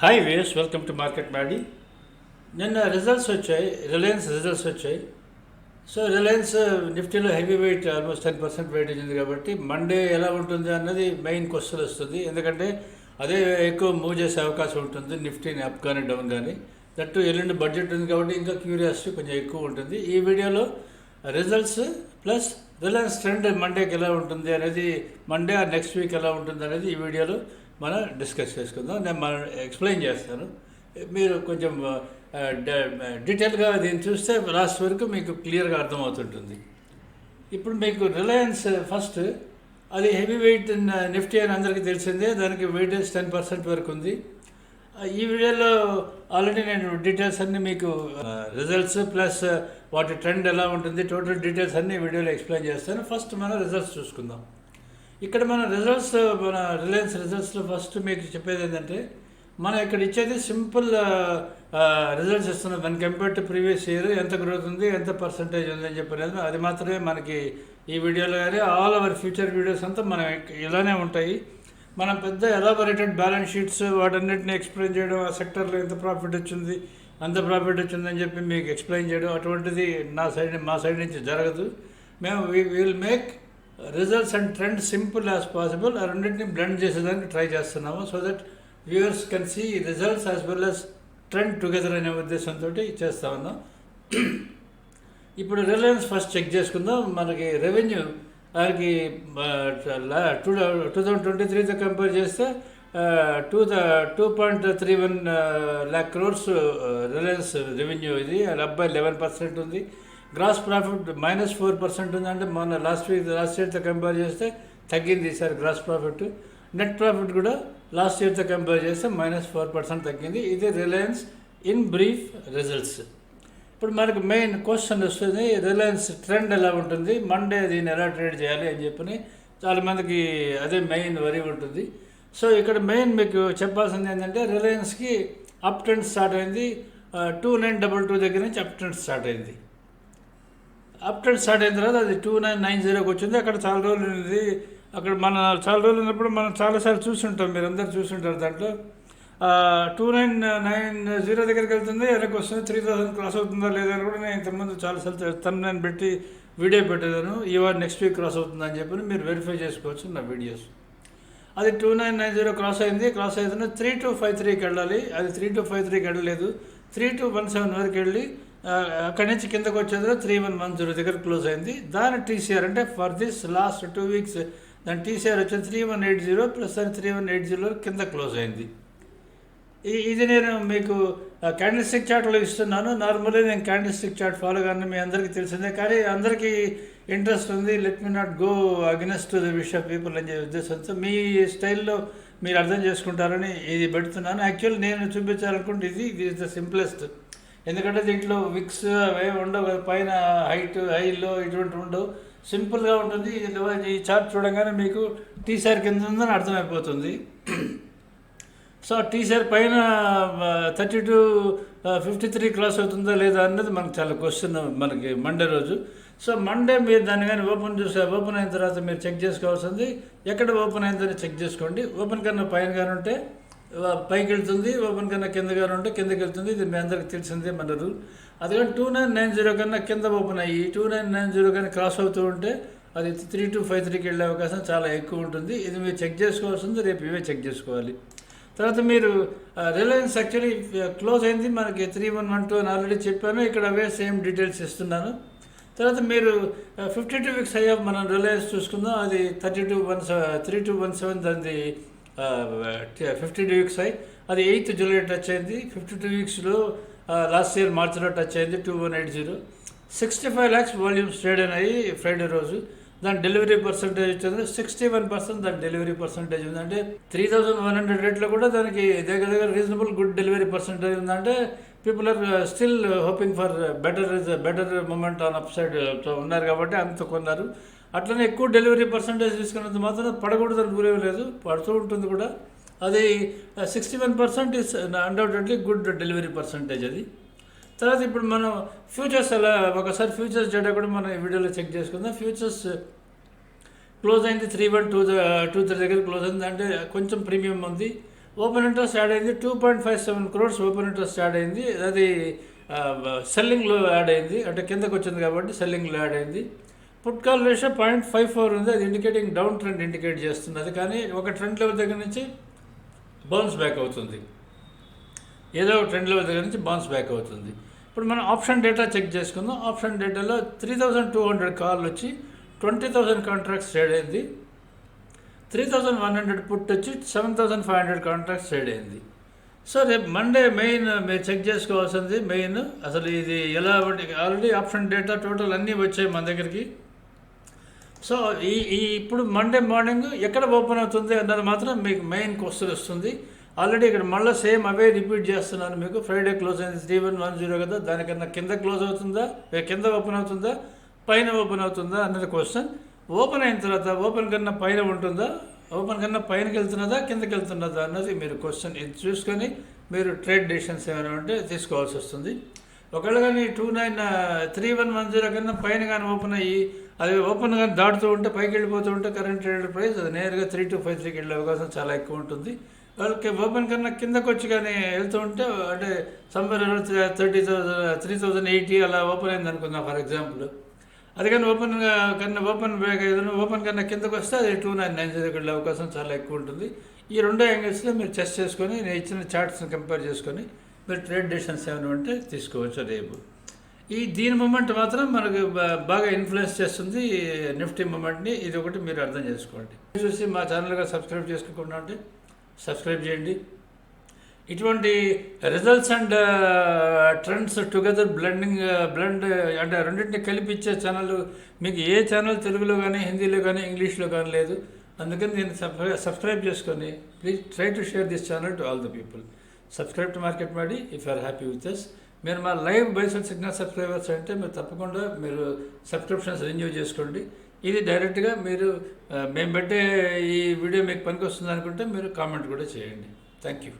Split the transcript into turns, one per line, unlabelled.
Hi guys welcome to market Maddy నిన్న results వచ్చాయి Reliance results వచ్చాయి సో రిలయన్స్ నిఫ్టీలో heavy weight almost ten percent weight ఉంది కాబట్టి మండే ఎలా ఉంటుంది అన్నది మెయిన్ క్వశ్చన్ వస్తుంది. ఎందుకంటే అదే ఎక్కువ మూవ్ చేసే అవకాశం ఉంటుంది నిఫ్టీని అప్ కానీ డౌన్ కానీ దట్టు ఎల్లుండి బడ్జెట్ ఉంది కాబట్టి ఇంకా క్యూరియాసిటీ కొంచెం ఎక్కువ ఉంటుంది. ఈ వీడియోలో రిజల్ట్స్ ప్లస్ రిలయన్స్ ట్రెండ్ మండేకి ఎలా ఉంటుంది అనేది మండే ఆ నెక్స్ట్ వీక్ ఎలా ఉంటుంది అనేది ఈ వీడియోలో మనం డిస్కస్ చేసుకుందాం నేను మనం ఎక్స్ప్లెయిన్ చేస్తాను. మీరు కొంచెం డీటెయిల్గా దీన్ని చూస్తే లాస్ట్ వరకు మీకు క్లియర్గా అర్థమవుతుంటుంది. ఇప్పుడు మీకు రిలయన్స్ ఫస్ట్ అది హెవీ వెయిట్ నిఫ్టీ అని అందరికీ తెలిసిందే దానికి వెయిటేజ్ టెన్ పర్సెంట్ వరకు ఉంది. ఈ వీడియోలో ఆల్రెడీ నేను డీటెయిల్స్ అన్నీ మీకు రిజల్ట్స్ ప్లస్ వాటి ట్రెండ్ ఎలా ఉంటుంది టోటల్ డీటెయిల్స్ అన్నీ వీడియోలో ఎక్స్ప్లెయిన్ చేస్తాను. ఫస్ట్ మనం రిజల్ట్స్ చూసుకుందాం. ఇక్కడ మన రిజల్ట్స్ మన రిలయన్స్ రిజల్ట్స్లో ఫస్ట్ మీకు చెప్పేది ఏంటంటే మనం ఇక్కడ ఇచ్చేది సింపుల్ రిజల్ట్స్ ఇస్తున్నాం. One compare to previous year ఎంత గ్రోత్ ఉంది ఎంత పర్సంటేజ్ ఉంది అని చెప్పలేదు అది మాత్రమే మనకి ఈ వీడియోలో కానీ ఆల్ అవర్ ఫ్యూచర్ వీడియోస్ అంతా మనం ఇలానే ఉంటాయి. మనం పెద్ద ఎలాబొరేటెడ్ బ్యాలెన్స్ షీట్స్ వాటన్నిటిని ఎక్స్ప్లెయిన్ చేయడం ఆ సెక్టర్లో ఎంత ప్రాఫిట్ వచ్చింది అంత ప్రాఫిట్ వచ్చిందని చెప్పి మీకు ఎక్స్ప్లెయిన్ చేయడం అటువంటిది నా సైడ్ మా సైడ్ నుంచి జరగదు. మేము we will make results and trend simple as possible ఆ రెండింటిని బ్లెండ్ చేసేదానికి ట్రై చేస్తున్నాము. So that viewers can see results as well as trend together అనే ఉద్దేశంతో చేస్తా ఉన్నాం. ఇప్పుడు రిలయన్స్ ఫస్ట్ చెక్ చేసుకుందాం. మనకి రెవెన్యూ దానికి టూ టూ థౌజండ్ ట్వంటీ త్రీతో కంపేర్ చేస్తే two the two point three one lakh crores Reliance revenue ఇది. డెబ్బై లెవెన్ పర్సెంట్ ఉంది. Gross profit minus four percent ఉందంటే మొన్న లాస్ట్ వీక్ లాస్ట్ ఇయర్తో కంపేర్ చేస్తే తగ్గింది ఈసారి గ్రాస్ ప్రాఫిట్ నెట్ ప్రాఫిట్ కూడా లాస్ట్ ఇయర్తో కంపేర్ చేస్తే మైనస్ ఫోర్ పర్సెంట్ తగ్గింది. ఇది రిలయన్స్ ఇన్ బ్రీఫ్ రిజల్ట్స్ ఇప్పుడు మనకు మెయిన్ క్వశ్చన్ వస్తుంది రిలయన్స్ ట్రెండ్ ఎలా ఉంటుంది? మండే దీన్ని ఎలా ట్రేడ్ చేయాలి అని చెప్పని చాలామందికి అదే మెయిన్ వరి ఉంటుంది. సో ఇక్కడ మెయిన్ మీకు చెప్పాల్సింది ఏంటంటే రిలయన్స్కి అప్ ట్రెండ్ స్టార్ట్ అయింది. టూ నైన్ డబల్ టూ దగ్గర నుంచి అప్ ట్రెండ్ స్టార్ట్ అయింది. అప్ స్టార్ట్ అయిన తర్వాత అది టూ నైన్ నైన్ జీరోకి వచ్చింది. అక్కడ చాలా రోజులు ఉంది అక్కడ మన చాలా రోజులు ఉన్నప్పుడు మనం చాలాసార్లు చూసుంటాం మీరు అందరు చూసుంటారు దాంట్లో. టూ నైన్ నైన్ జీరో దగ్గరికి వెళ్తుంది. వెనక్కి వస్తుంది. త్రీ థౌసండ్ క్రాస్ అవుతుందా లేదా అని కూడా నేను ఇంతకుముందు చాలాసార్లు తను నేను పెట్టి వీడియో పెట్టేదాను. ఈ వారం నెక్స్ట్ వీక్ క్రాస్ అవుతుందని చెప్పి మీరు వెరిఫై చేసుకోవచ్చు నా వీడియోస్. అది two nine nine zero cross అయింది. క్రాస్ అవుతుంది త్రీ టు ఫైవ్ త్రీకి వెళ్ళాలి. అది త్రీ టు ఫైవ్ త్రీకి వెళ్ళలేదు. త్రీ టు వన్ సెవెన్ వరకు వెళ్ళి అక్కడి నుంచి కిందకు వచ్చేదో త్రీ వన్ వన్ జీరో దగ్గర క్లోజ్ అయింది. దాని టీసీఆర్ అంటే for this last two weeks దాని టీసీఆర్ వచ్చింది three one eight zero plus దాని త్రీ వన్ ఎయిట్ జీరో కింద క్లోజ్ అయింది. ఈ- ఇది నేను మీకు క్యాండిల్ స్టిక్ చార్ట్లో ఇస్తున్నాను. నార్మల్గా నేను క్యాండిల్ స్టిక్ చార్ట్ ఫాలో కానీ మీ అందరికీ తెలిసిందే. కానీ అందరికీ ఇంట్రెస్ట్ ఉంది. Let me not go against the wish of people అని చెప్పే ఉద్దేశంతో మీ స్టైల్లో మీరు అర్థం చేసుకుంటారని ఇది పెడుతున్నాను. యాక్చువల్ నేను చూపించాలనుకుంటే ఇది ఇది ఇస్ ద సింప్లెస్ట్ ఎందుకంటే దీంట్లో విక్స్ అవే ఉండవు పైన హైట్ హైలో ఇటువంటి ఉండవు. సింపుల్గా ఉంటుంది. ఈ చార్ట్ చూడగానే మీకు టీసార్ కింద ఉందని అర్థమైపోతుంది. సో టీసీఆర్ పైన thirty two fifty three cross అవుతుందా లేదా అన్నది మనకు చాలా క్వశ్చన్ మనకి మండే రోజు. సో మండే మీరు దాన్ని కానీ ఓపెన్ చూసే ఓపెన్ అయిన తర్వాత మీరు చెక్ చేసుకోవాల్సింది ఎక్కడ ఓపెన్ అయిందని చెక్ చేసుకోండి. ఓపెన్ కన్నా పైన కానీ ఉంటే పైకి వెళ్తుంది ఓపెన్ కన్నా కిందగా ఉంటే కిందకి వెళ్తుంది ఇది మీ అందరికి తెలిసిందే మన రూల్. అందుకని టూ నైన్ నైన్ జీరో కన్నా కింద ఓపెన్ అయ్యి టూ నైన్ నైన్ జీరో కానీ క్రాస్ అవుతూ ఉంటే అది త్రీ టు ఫైవ్ త్రీకి వెళ్ళే అవకాశం చాలా ఎక్కువ ఉంటుంది. ఇది మీరు చెక్ చేసుకోవాల్సింది రేపు ఇవే చెక్ చేసుకోవాలి. తర్వాత మీరు రిలయన్స్ యాక్చువల్లీ క్లోజ్ అయింది. మనకి త్రీ వన్ వన్ టూ అని ఆల్రెడీ చెప్పాను. ఇక్కడ అవే సేమ్ డీటెయిల్స్ ఇస్తున్నాను. తర్వాత మీరు ఫిఫ్టీ టూ వీక్స్ అయ్యా మనం రిలయన్స్ చూసుకుందాం. అది thirty two one three two one seven దాని ఫిఫ్టీ టూ వీక్స్ అయ్యి. అది ఎయిత్ జూలై టచ్ అయింది. ఫిఫ్టీ టూ వీక్స్లో లాస్ట్ ఇయర్ మార్చిలో టచ్ అయింది two one eight zero. Sixty five lakhs volumes trade అయినాయి ఫ్రైడే రోజు. దాని డెలివరీ పర్సంటేజ్ వచ్చింది సిక్స్టీ వన్ పర్సెంట్ దాని డెలివరీ పర్సంటేజ్ ఉందంటే త్రీ థౌసండ్ వన్ హండ్రెడ్ రేట్లో కూడా దానికి దగ్గర దగ్గర రీజనబుల్ గుడ్ డెలివరీ పర్సంటేజ్ ఉందంటే people are still hoping for better better movement on upside ఉన్నారు కాబట్టి అంత కొన్నారు. అట్లనే ఎక్కువ డెలివరీ పర్సంటేజ్ తీసుకున్నంత మాత్రం పడకూడదని గురేవి లేదు. పడుతూ ఉంటుంది కూడా. అది sixty one percent is undoubtedly good delivery percentage అది. తర్వాత ఇప్పుడు మనం ఫ్యూచర్స్ అలా ఒకసారి ఫ్యూచర్స్ డేటా కూడా మనం ఈ వీడియోలో చెక్ చేసుకుందాం. ఫ్యూచర్స్ క్లోజ్ uh, అయింది three one two two three దగ్గర క్లోజ్ అయింది. అంటే కొంచెం ప్రీమియం ఉంది. ఓపెన్ ఇంట్రెస్ట్ యాడ్ అయింది two point five seven crores open interest add అయింది. అది uh, సెల్లింగ్లో యాడ్ అయింది. అంటే కిందకు వచ్చింది కాబట్టి సెల్లింగ్లో యాడ్ అయింది. Put call ratio point five four ఉంది. అది ఇండికేటింగ్ డౌన్ ట్రెండ్ ఇండికేట్ చేస్తున్నది. కానీ ఒక ట్రెండ్ లెవెల్ దగ్గర నుంచి బౌన్స్ బ్యాక్ అవుతుంది. ఏదో ఒక ట్రెండ్ లెవెల్ దగ్గర నుంచి బౌన్స్ బ్యాక్ అవుతుంది. ఇప్పుడు మనం ఆప్షన్ డేటా చెక్ చేసుకుందాం. ఆప్షన్ డేటాలో three thousand two hundred call వచ్చి ట్వంటీ థౌజండ్ కాంట్రాక్ట్స్ ట్రేడ్ అయింది. Three thousand one hundred put వచ్చి seven thousand five hundred contracts trade అయింది. సో రేపు మండే మెయిన్ మీరు చెక్ చేసుకోవాల్సింది. మెయిన్ అసలు ఇది ఎలా ఆల్రెడీ ఆప్షన్ డేటా టోటల్ అన్నీ వచ్చాయి మన దగ్గరికి. సో ఈ ఈ ఇప్పుడు మండే మార్నింగ్ ఎక్కడ ఓపెన్ అవుతుంది అన్నది మాత్రం మీకు మెయిన్ క్వశ్చన్ వస్తుంది. ఆల్రెడీ ఇక్కడ మళ్ళీ సేమ్ అవే రిపీట్ చేస్తున్నాను మీకు. ఫ్రైడే క్లోజ్ అయింది త్రీ వన్ వన్ జీరో కదా దానికన్నా కింద క్లోజ్ అవుతుందా? కింద ఓపెన్ అవుతుందా? పైన ఓపెన్ అవుతుందా అన్నది క్వశ్చన్ ఓపెన్ అయిన తర్వాత ఓపెన్ కన్నా పైన ఉంటుందా? ఓపెన్ కన్నా పైనకి వెళ్తున్నదా? కిందకి వెళ్తున్నదా? అన్నది మీరు క్వశ్చన్ ఇది చూసుకొని మీరు ట్రేడ్ డెసిషన్స్ ఏమైనా ఉంటే తీసుకోవాల్సి వస్తుంది. ఒకవేళ కానీ two nine three one one zero కన్నా పైన కానీ ఓపెన్ అయ్యి అది ఓపెన్ కానీ దాటుతూ ఉంటే పైకి వెళ్ళిపోతూ ఉంటే కరెంట్ ట్రేడెడ్ ప్రైస్ అది నేరుగా త్రీ టు ఫైవ్ త్రీకి వెళ్ళే అవకాశం చాలా ఎక్కువ ఉంటుంది. వాళ్ళకి ఓపెన్ కన్నా కిందకు వచ్చి కానీ వెళ్తూ ఉంటే అంటే సంబర్ thirty thousand three thousand eighty అలా ఓపెన్ అయింది అనుకుందాం ఫర్ ఎగ్జాంపుల్. అది కానీ ఓపెన్ కన్నా ఓపెన్ బ్రేక్ ఏదైనా ఓపెన్ కన్నా కిందకు వస్తే అది టూ నైన్ నైన్ జీరోకి వెళ్ళే అవకాశం చాలా ఎక్కువ ఉంటుంది. ఈ రెండో యాంగిల్స్లో మీరు చెస్ చేసుకొని నేను ఇచ్చిన చార్ట్స్ని కంపేర్ చేసుకొని మీరు ట్రేడ్ డెసిషన్స్ ఏమైనా ఉంటే తీసుకోవచ్చు రేపు. ఈ దీని మూమెంట్ మాత్రం మనకు బాగా ఇన్ఫ్లుయెన్స్ చేస్తుంది నిఫ్టీ మూమెంట్ని. ఇది ఒకటి మీరు అర్థం చేసుకోండి. చూసి మా ఛానల్గా సబ్స్క్రైబ్ చేసుకోకుండా ఉంటే సబ్స్క్రైబ్ చేయండి. ఇటువంటి results and trends together blending blend అంటే రెండింటిని కలిపి ఇచ్చే ఛానల్ మీకు ఏ ఛానల్ తెలుగులో కానీ హిందీలో కానీ ఇంగ్లీష్లో కానీ లేదు. అందుకని నేను సబ్స్క్రైబ్ చేసుకొని please try to share this channel to all the people subscribe to market మాడి if are happy with us మీరు మా లైవ్ బైసల్ సిగ్నల్ సబ్స్క్రైబర్స్ అంటే మీరు తప్పకుండా మీరు సబ్స్క్రిప్షన్స్ రెన్యూ చేసుకోండి. ఇది డైరెక్ట్గా మీరు మేము పెట్టే ఈ వీడియో మీకు పనికి వస్తుంది అనుకుంటే మీరు కామెంట్ కూడా చేయండి. Thank you